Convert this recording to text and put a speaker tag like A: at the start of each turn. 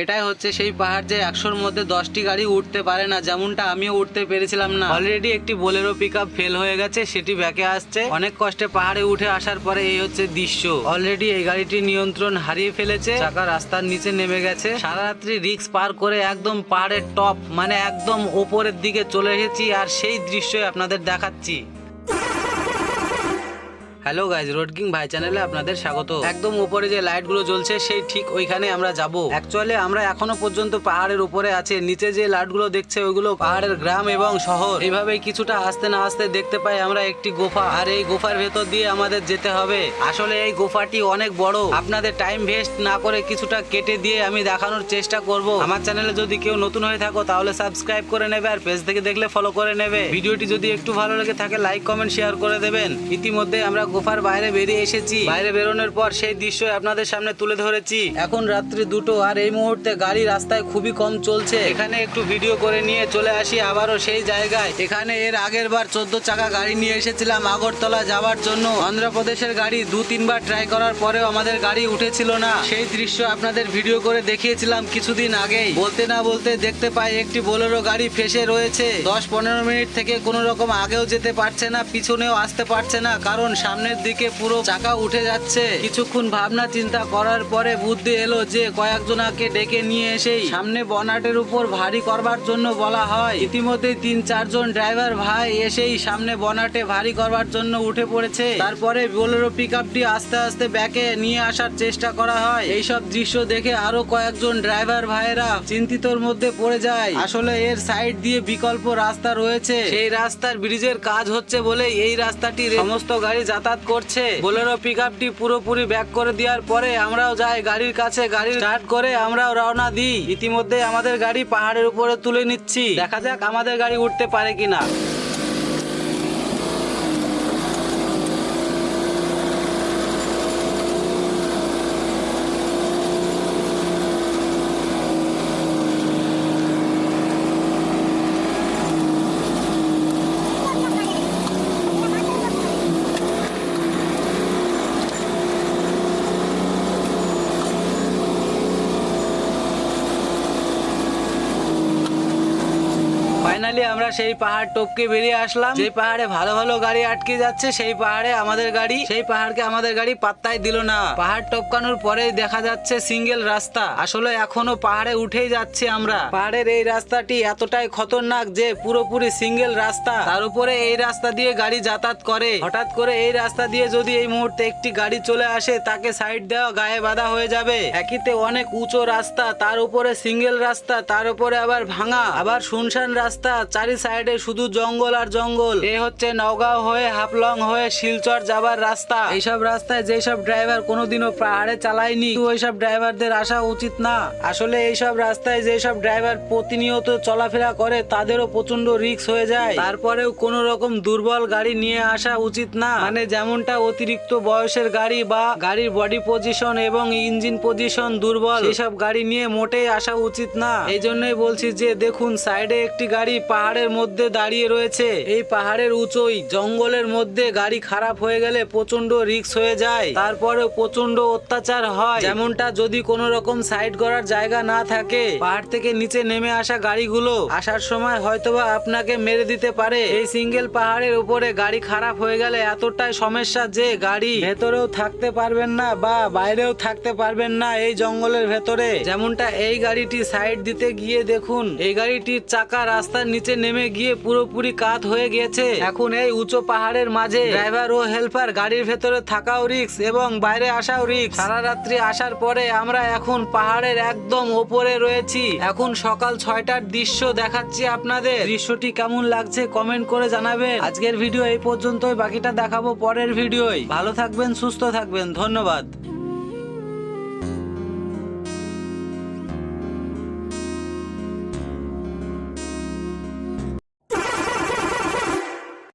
A: এটাই হচ্ছে সেই পাহাড় যে একশোর মধ্যে দশটি গাড়ি উঠতে পারে না, যেমনটা আমিও উঠতে পেরেছিলাম না। অলরেডি একটি বোলেরো পিক ফেল হয়ে গেছে, সেটি ব্যাকে আসছে। অনেক কষ্টে পাহাড়ে উঠে আসার পরে এই হচ্ছে দৃশ্য। অলরেডি এই গাড়িটি নিয়ন্ত্রণ হারিয়ে ফেলেছে, চাকা রাস্তার নিচে নেমে গেছে। সারা রাত্রি রিক্স পার করে একদম পাহাড়ের টপ মানে একদম ওপরের দিকে চলে এসেছি, আর সেই দৃশ্যই আপনাদের দেখাচ্ছি। হ্যালো গাইজ রোড কিং ভাই চ্যানেলে আপনাদের স্বাগত। একদম উপরে যে লাইটগুলো জ্বলছে, সেই ঠিক ওইখানে আমরা যাব। অ্যাকচুয়ালি আমরা এখনও পর্যন্ত পাহাড়ের উপরে আছে। নিচে যে লাইটগুলো দেখছে, ওইগুলো পাহাড়ের গ্রাম এবং শহর। এইভাবে কিছুটা আসতে না আসতে দেখতে পাই আমরা একটি গোফা। আর এই গোফার ভেতর দিয়ে আমাদের যেতে হবে। আসলে এই গোফাটি অনেক বড়। আপনাদের টাইম ভেস্ট না করে কিছুটা কেটে দিয়ে আমি দেখানোর চেষ্টা করব। আমার চ্যানেলে যদি কেউ নতুন হয়ে থাকো, তাহলে সাবস্ক্রাইব করে নেবে আর পেজ থেকে দেখলে ফলো করে নেবে। ভিডিওটি যদি একটু ভালো লেগে থাকে লাইক কমেন্ট শেয়ার করে দেবেন। ইতিমধ্যে আমরা গোফার বাইরে বেরিয়ে এসেছি। বাইরে বেরোনোর পর সেই দৃশ্য আপনাদের সামনে তুলে ধরেছি। এখন রাত্রি দুটো আর এই মুহূর্তে গাড়ি রাস্তায় খুবই কম চলছে। এখানে একটু ভিডিও করে নিয়ে চলে আসি আবারও সেই জায়গায়। এখানে এর আগের বার চোদ্দ চাকা গাড়ি নিয়ে এসেছিলাম আগরতলা যাওয়ার জন্য। অন্ধ্রপ্রদেশের গাড়ি দু তিনবার ট্রাই করার পরেও আমাদের গাড়ি উঠেছিল না। সেই দৃশ্য আপনাদের ভিডিও করে দেখিয়েছিলাম কিছুদিন আগেই। বলতে না বলতে দেখতে পাই একটি বোলেরো গাড়ি ফেসে রয়েছে। দশ, পনেরো মিনিট থেকে কোনো রকম আগেও যেতে পারছে না, পিছনেও আসতে পারছে না, কারণ সামনের দিকে পুরো চাকা উঠে যাচ্ছে। কিছুক্ষণ ভাবনা চিন্তা করার পরে বুদ্ধি এলো যে কয়েকজনাকে ডেকে নিয়ে এসেই সামনে বনাটের উপর ভারী করবার জন্য বলা হয়। ইতিমধ্যে তিন, চারজন ড্রাইভার ভাই এসেই সামনে বনাটে ভারী করবার জন্য উঠে পড়েছে। তারপরে বোলেরো পিক আপটি আস্তে আস্তে ব্যাকে নিয়ে আসার চেষ্টা করা হয়। এইসব দৃশ্য দেখে আরও কয়েকজন ড্রাইভার ভাইয়েরা চিন্তিতর মধ্যে পড়ে যায়। আসলে এর সাইড দিয়ে বিকল্প রাস্তা রয়েছে। সেই রাস্তার ব্রিজের কাজ হচ্ছে বলে এই রাস্তাটি সমস্ত গাড়ি যাতায়াত করছে। বোলেরো পিক আপটি পুরোপুরি ব্যাক করে দেওয়ার পরে আমরাও যাই গাড়ির কাছে, গাড়ি স্টার্ট করে আমরাও রওনা দিই। ইতিমধ্যে আমাদের গাড়ি পাহাড়ের উপরে তুলে নিচ্ছি। দেখা যাক আমাদের গাড়ি উঠতে পারে কিনা। আমরা সেই পাহাড় টপকে বেরিয়ে আসলাম। যে পাহাড়ে ভালো ভালো গাড়ি আটকে যাচ্ছে, সেই পাহাড়ে আমাদের গাড়ি, সেই পাহাড়কে আমাদের গাড়ি পাত্তাই দিল না। পাহাড় টপকানোর পরেই দেখা যাচ্ছে সিঙ্গেল রাস্তা। আসলে এখনও পাহাড়ে উঠেই যাচ্ছি আমরা। পাহাড়ের এই রাস্তাটি এতটাই খতরনাক যে পুরোপুরি সিঙ্গেল রাস্তা। তার উপরে এই রাস্তা দিয়ে গাড়ি যাতায়াত করে। হঠাৎ করে এই রাস্তা দিয়ে যদি এই মুহূর্তে একটি গাড়ি চলে আসে, তাকে সাইড দেওয়া গায়ে বাধা হয়ে যাবে। একইতে অনেক উঁচু রাস্তা, তার উপরে সিঙ্গেল রাস্তা, তার উপরে আবার ভাঙা, আবার শুনশান রাস্তা, চারি সাইডে শুধু জঙ্গল আর জঙ্গল। এ হচ্ছে নওগাঁও হয়ে হাফলং হয়ে শিলচর যাবার রাস্তা। এইসব রাস্তায় যেসব ড্রাইভার কোনোদিনও পাহাড়ে চালায়নি ওইসব ড্রাইভারদের আসা উচিত না। আসলে এইসব রাস্তায় যেসব ড্রাইভার প্রতিনিয়ত চলাফেরা করে, তাদেরও প্রচণ্ড রিস্ক হয়ে যায়। তারপরেও কোনো রকম দুর্বল গাড়ি নিয়ে আসা উচিত না। মানে যেমনটা অতিরিক্ত বয়সের গাড়ি বা গাড়ির বডি পজিশন এবং ইঞ্জিন পজিশন দুর্বল এসব গাড়ি নিয়ে মোটেই আসা উচিত না। এই জন্যই বলছি যে, দেখুন, সাইডে একটি গাড়ি পাহাড়ের মধ্যে দাঁড়িয়ে রয়েছে। এই পাহাড়ের উঁচুই জঙ্গলের মধ্যে গাড়ি খারাপ হয়ে গেলে প্রচণ্ড রিক্স হয়ে যায়। তারপরেও প্রচণ্ড অত্যাচার হয়। যেমনটা যদি কোনো রকম সাইড করার জায়গা না থাকে, পাহাড় থেকে নিচে নেমে আসা গাড়িগুলো আসার সময় হয়তোবা আপনাকে মেরে দিতে পারে। এই সিঙ্গেল পাহাড়ের উপরে গাড়ি খারাপ হয়ে গেলে এতটাই সমস্যা যে গাড়ি ভেতরেও থাকতে পারবেন না বা বাইরেও থাকতে পারবেন না এই জঙ্গলের ভেতরে। যেমনটা এই গাড়িটি সাইড দিতে গিয়ে দেখুন, এই গাড়িটির চাকা রাস্তার নিচে নেমে গিয়ে পুরোপুরি কাত হয়ে গেছে এখন এই উঁচু পাহাড়ের মাঝে ড্রাইভার ও হেল্পার গাড়ির ভেতরে থাকাও রিক্স এবং বাইরে আসাও রিক্স সারা রাত্রি আসার পরে আমরা এখন পাহাড়ের একদম ওপরে রয়েছি। এখন সকাল ছয়টার দৃশ্য দেখাচ্ছি আপনাদের। দৃশ্যটি কেমন লাগছে কমেন্ট করে জানাবেন। আজকের ভিডিও এই পর্যন্তই, বাকিটা দেখাবো পরের ভিডিওয়। ভালো থাকবেন, সুস্থ থাকবেন, ধন্যবাদ।